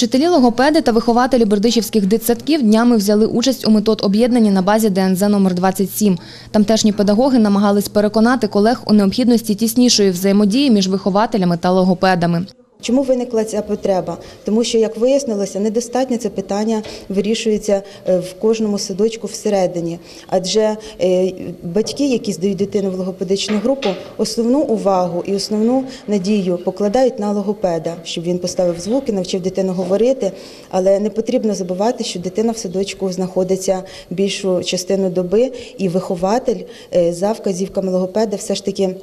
Вчителі логопеди та вихователі бердичівських дитсадків днями взяли участь у метод об'єднанні на базі ДНЗ номер 27. Тамтешні педагоги намагались переконати колег у необхідності тіснішої взаємодії між вихователями та логопедами. Чому виникла ця потреба? Тому що, як вияснилося, недостатньо це питання вирішується е, в кожному садочку всередині. Адже е, батьки, які здають дитину в логопедичну групу, основну увагу і основну надію покладають на логопеда, щоб він поставив звуки, навчив дитину говорити. Але не потрібно забувати, що дитина в садочку знаходиться більшу частину доби, і вихователь е, за вказівками логопеда все ж таки.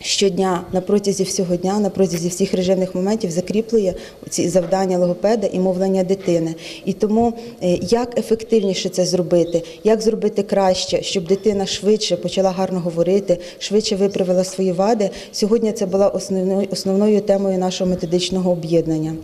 Щодня на протязі всього дня, на протязі всіх режимних моментів закріплює ці завдання логопеда і мовлення дитини. І тому е, як ефективніше це зробити, як зробити краще, щоб дитина швидше почала гарно говорити, швидше виправила свої вади. Сьогодні це була основною основною темою нашого методичного об'єднання.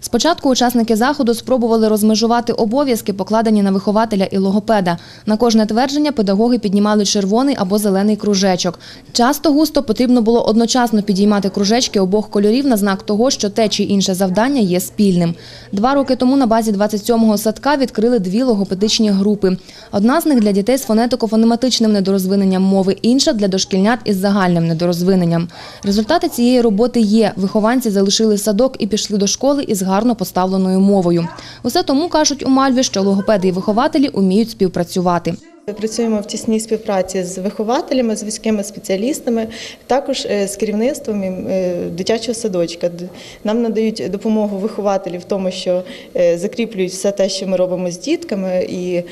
Спочатку учасники заходу спробували розмежувати обов'язки, покладені на вихователя і логопеда. На кожне твердження педагоги піднімали червоний або зелений кружечок. Часто густо потрібно було одночасно підіймати кружечки обох кольорів на знак того, що те чи інше завдання є спільним. Два роки тому на базі 27-го садка відкрили дві логопедичні групи. Одна з них для дітей з фонетико-фонематичним недорозвиненням мови, інша для дошкільнят із загальним недорозвиненням. Результати цієї роботи є. Вихованці залишили садок і пішли до школи із гарно поставленою мовою. Усе тому кажуть у Мальві, що логопеди і вихователі уміють співпрацювати. Працюємо в тісній співпраці з вихователями, з військовими спеціалістами, також е, з керівництвом е, дитячого садочка. Нам надають допомогу вихователі в тому, що е, закріплюють все те, що ми робимо з дітками, і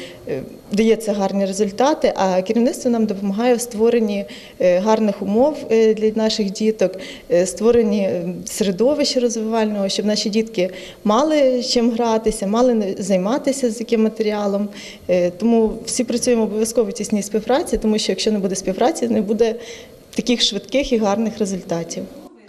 дається гарні результати. А керівництво нам допомагає в створенні гарних умов для наших діток, створенні середовища розвивального, щоб наші дітки мали чим гратися, мали займатися з яким матеріалом. Тому всі працюємо обов'язково тісній співпраці, тому що якщо не буде співпраці, не буде таких швидких і гарних результатів.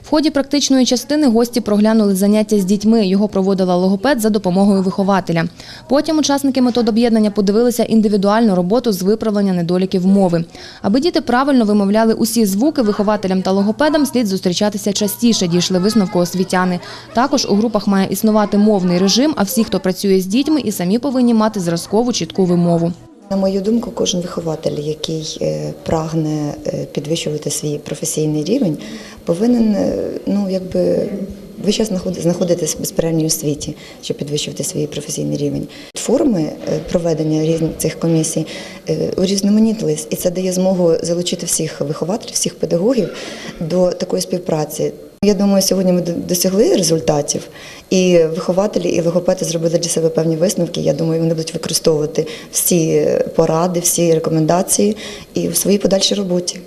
В ході практичної частини гості проглянули заняття з дітьми. Його проводила логопед за допомогою вихователя. Потім учасники методоб'єднання подивилися індивідуальну роботу з виправлення недоліків мови. Аби діти правильно вимовляли усі звуки, вихователям та логопедам слід зустрічатися частіше, дійшли висновку освітяни. Також у групах має існувати мовний режим, а всі, хто працює з дітьми, і самі повинні мати зразкову чітку вимову. На мою думку, кожен вихователь, який е, прагне е, підвищувати свій професійний рівень, повинен е, ну якби весь час знаходи- знаходитись в безперервній освіті, щоб підвищувати свій професійний рівень. Форми проведення різних цих комісій урізноманітились, і це дає змогу залучити всіх вихователів, всіх педагогів до такої співпраці. Я думаю, сьогодні ми досягли результатів, і вихователі і логопеди зробили для себе певні висновки. Я думаю, вони будуть використовувати всі поради, всі рекомендації і в своїй подальшій роботі.